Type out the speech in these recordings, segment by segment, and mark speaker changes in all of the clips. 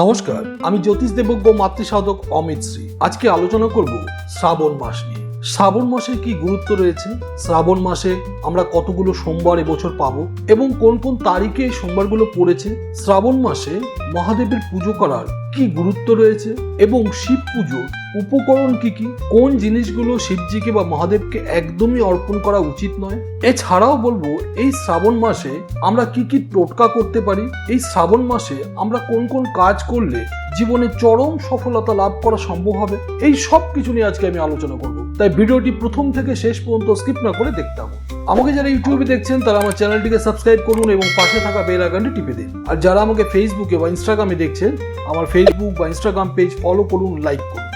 Speaker 1: নমস্কার, আমি জ্যোতিষ দেবজ্ঞ মাতৃসাধক অমিত শ্রী। আজকে আলোচনা করব শ্রাবণ মাস নিয়ে। শ্রাবণ মাসের কি গুরুত্ব রয়েছে? শ্রাবণ মাসে আমরা কতগুলো সোমবার এবছর পাব এবং কোন কোন তারিখে এই সোমবারগুলো পড়েছে? শ্রাবণ মাসে মহাদেবের পুজো করার কি গুরুত্ব রয়েছে? এবং শিব পুজোর উপকরণ কি কি? কোন জিনিসগুলো শিবজিকে বা মহাদেবকে একদমই অর্পণ করা উচিত নয়? এছাড়াও বলব, এই শ্রাবণ মাসে আমরা কি কি টোটকা করতে পারি? এই শ্রাবণ মাসে আমরা কোন কোন কাজ করলে জীবনে চরম সফলতা লাভ করা সম্ভব হবে? এই সব কিছু নিয়ে আজকে আমি আলোচনা করব। তাই ভিডিওটি প্রথম থেকে শেষ পর্যন্ত স্কিপ না করে দেখতে হবে আমাকে যারা ইউটিউবে দেখছেন, তারা আমার চ্যানেলটিকে সাবস্ক্রাইব করুন এবং পাশে থাকা বেল আইকনটি টিপে দিন। আর যারা আমাকে ফেসবুকে বা ইনস্টাগ্রামে দেখছেন, আমার ফেসবুক বা ইনস্টাগ্রাম পেজ ফলো করুন লাইক করুন।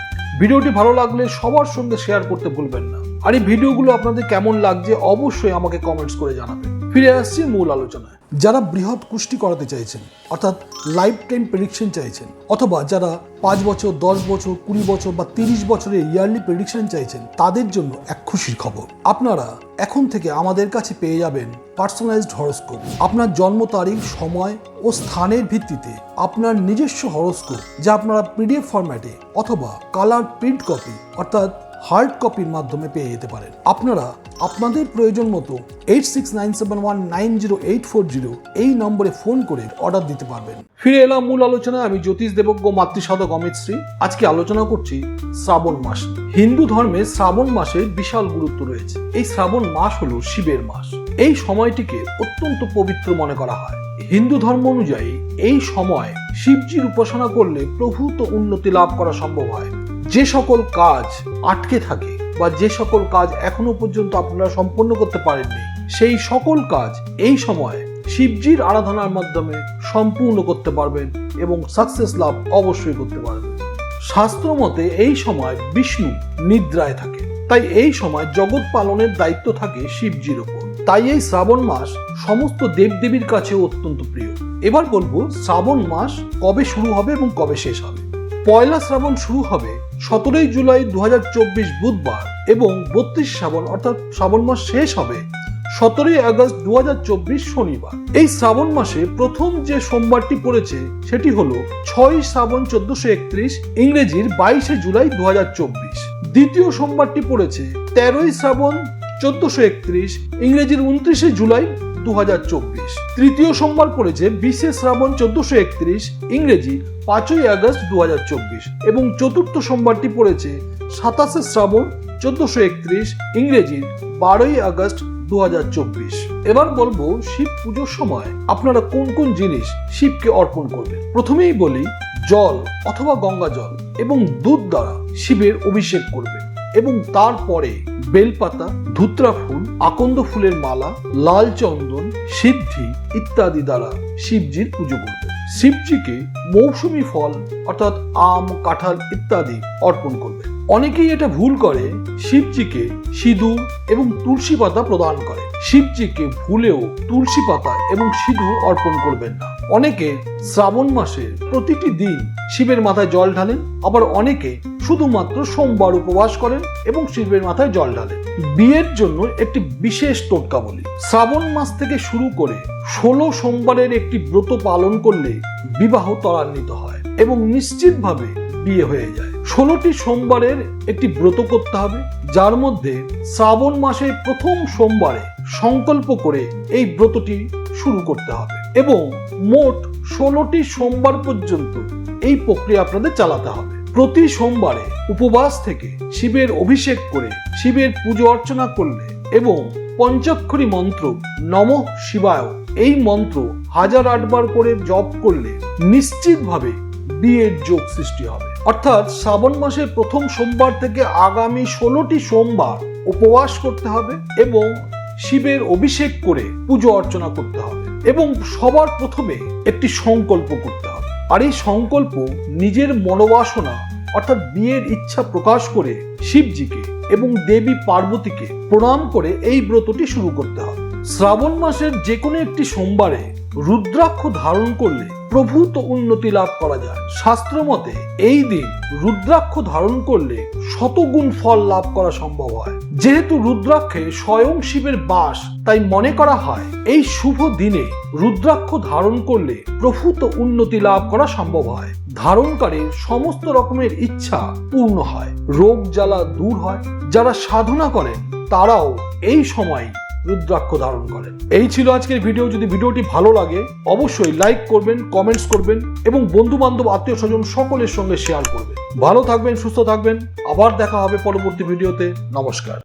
Speaker 1: ভিডিওটি ভালো লাগলে সবার সঙ্গে শেয়ার করতে ভুলবেন না। আর এই ভিডিওগুলো আপনাদের কেমন লাগছে, অবশ্যই আমাকে কমেন্টস করে জানাবেন। ফিরে আসছি মূল আলোচনায়। যারা বৃহৎ কুষ্টি করাতে চাইছেন, অর্থাৎ লাইফ টাইম প্রেডিকশন চাইছেন, অথবা যারা পাঁচ বছর, দশ বছর, কুড়ি বছর বা তিরিশ বছরের ইয়ারলি প্রেডিকশন চাইছেন, তাদের জন্য এক খুশির খবর। আপনারা এখন থেকে আমাদের কাছে পেয়ে যাবেন পার্সোনালাইজড হরস্কোপ আপনার জন্ম তারিখ, সময় ও স্থানের ভিত্তিতে আপনার নিজস্ব হরস্কোপ যা আপনারা পিডিএফ ফরম্যাটে অথবা কালার প্রিন্ট কপি অর্থাৎ হার্ড কপির মাধ্যমে পেয়ে যেতে পারেন। আপনারা আপনাদের প্রয়োজন মতো eight six nine seven one nine zero eight four zero এই নম্বরে ফোন করে অর্ডার দিতে পারবেন। ফিরে এলাম মূল আলোচনায়। আমি জ্যোতিষ দেবজ্ঞ, মাতৃসাধক অমিত শ্রী। আজকে আলোচনা করছি শ্রাবণ মাস হিন্দু ধর্মে শ্রাবণ মাসের বিশাল গুরুত্ব রয়েছে। এই শ্রাবণ মাস হলো শিবের মাস। এই সময়টিকে অত্যন্ত পবিত্র মনে করা হয়। হিন্দু ধর্ম অনুযায়ী এই সময় শিবজির উপাসনা করলে প্রভূত উন্নতি লাভ করা সম্ভব হয়। যে সকল কাজ আটকে থাকে বা যে সকল কাজ এখনও পর্যন্ত আপনারা সম্পন্ন করতে পারেননি, সেই সকল কাজ এই সময় শিবজির আরাধনার মাধ্যমে সম্পূর্ণ করতে পারবেন এবং সাকসেস লাভ অবশ্যই করতে পারবেন। শাস্ত্র মতে এই সময় বিষ্ণু নিদ্রায় থাকে। তাই এই সময় জগৎ পালনের দায়িত্ব থাকে শিবজির ওপর। তাই এই শ্রাবণ মাস সমস্ত দেবদেবীর কাছে অত্যন্ত প্রিয়। এবার বলব শ্রাবণ মাস কবে শুরু হবে এবং কবে শেষ হবে? পয়লা শ্রাবণ শুরু হবে সতেরোই জুলাই দু হাজার চব্বিশ বুধবার এবং বত্রিশ শ্রাবণ অর্থাৎ শ্রাবণ মাস শেষ হবে সতেরোই আগস্ট দু হাজার চব্বিশ শনিবার। এই শ্রাবণ মাসে প্রথম যে সোমবারটি পড়েছে, সেটি হলো ছয় শ্রাবণ চোদ্দশো একত্রিশ, ইংরেজির বাইশে জুলাই দুহাজার চব্বিশ। দ্বিতীয় সোমবারটি পড়েছে তেরোই শ্রাবণ চোদ্দশো একত্রিশ, ইংরেজির উনত্রিশে জুলাই দুহাজার চব্বিশ। তৃতীয় সোমবার পড়েছে বিশে শ্রাবণ চোদ্দশো একত্রিশ, ইংরেজি পাঁচই আগস্ট দু হাজার চব্বিশ। এবং চতুর্থ সোমবারটি পড়েছে সাতাশে শ্রাবণ চোদ্দশো একত্রিশ, ইংরেজির বারোই আগস্ট দু হাজার চব্বিশ। এবার বলব শিব পুজোর সময় আপনারা কোন কোন জিনিস শিবকে অর্পণ করবেন? প্রথমেই বলি, জল অথবা গঙ্গা জল এবং দুধ দ্বারা শিবের অভিষেক করবেন এবং তারপরে বেলপাতা, ধুত্রা ফুল, আকন্দ ফুলের মালা, লাল চন্দন, সিদ্ধি ইত্যাদি দ্বারা শিবজির পুজো করবেন। শিবজিকে মৌসুমী ফল অর্থাৎ আম, কাঁঠাল ইত্যাদি অর্পণ করবেন। অনেকেই এটা ভুল করে, শিবজিকে সিঁদুর এবং তুলসী পাতা প্রদান করে। শিবজিকে ভুলেও তুলসী পাতা এবং সিঁদুর অর্পণ করবেন না। অনেকে শ্রাবণ মাসের প্রতিটি দিন শিবের মাথায় জল ঢালেন, আবার অনেকে শুধুমাত্র সোমবার উপবাস করেন এবং শিবের মাথায় জল ঢালেন। বিয়ের জন্য একটি বিশেষ টোটকা বলি। শ্রাবণ মাস থেকে শুরু করে ষোলো সোমবারের একটি ব্রত পালন করলে বিবাহ ত্বরান্বিত হয় এবং নিশ্চিতভাবে বিয়ে হয়ে যায়। ষোলোটি সোমবারের একটি ব্রত করতে হবে, যার মধ্যে শ্রাবণ মাসের প্রথম সোমবারে সংকল্প করে এই ব্রতটি শুরু করতে হবে এবং মোট ষোলোটি সোমবার পর্যন্ত এই প্রক্রিয়া আপনাদের চালাতে হবে। প্রতি সোমবারে উপবাস থেকে শিবের অভিষেক করে শিবের পুজো অর্চনা করলে এবং পঞ্চাক্ষরী মন্ত্র নম শিবায় এই মন্ত্র হাজার আটবার করে জপ করলে নিশ্চিতভাবে বিয়ের যোগ সৃষ্টি হবে। অর্থাৎ শ্রাবণ মাসের প্রথম সোমবার থেকে আগামী ষোলোটি সোমবার উপবাস করতে হবে এবং শিবের অভিষেক করে পুজো অর্চনা করতে হবে এবং সবার প্রথমে একটি সংকল্প করতে হবে। আর এই সংকল্প নিজের মনোবাসনা অর্থাৎ বিয়ের ইচ্ছা প্রকাশ করে শিবজিকে এবং দেবী পার্বতীকে প্রণাম করে এই ব্রতটি শুরু করতে হবে। শ্রাবণ মাসের যে কোনো একটি সোমবারে রুদ্রাক্ষ ধারণ করলে প্রভূত উন্নতি লাভ করা যায়। শাস্ত্র মতে, এই দিন রুদ্রাক্ষ ধারণ করলে শতগুণ ফল লাভ করা সম্ভব হয়। যেহেতু রুদ্রাক্ষে স্বয়ং শিবের বাস, তাই মনে করা হয়, এই শুভ দিনে রুদ্রাক্ষ ধারণ করলে প্রভূত উন্নতি লাভ করা সম্ভব হয়। ধারণকারীর সমস্ত রকমের ইচ্ছা পূর্ণ হয়। রোগ জ্বালা দূর হয়। যারা সাধনা করেন, তারাও এই সময় রুদ্রাক্ষ ধারণ করেন। এই ছিল আজকের ভিডিও। যদি ভিডিওটি ভালো লাগে, অবশ্যই লাইক করবেন কমেন্টস করবেন এবং বন্ধু বান্ধব আত্মীয় স্বজন সকলের সঙ্গে শেয়ার করবেন। ভালো থাকবেন, সুস্থ থাকবেন। আবার দেখা হবে পরবর্তী ভিডিওতে। নমস্কার।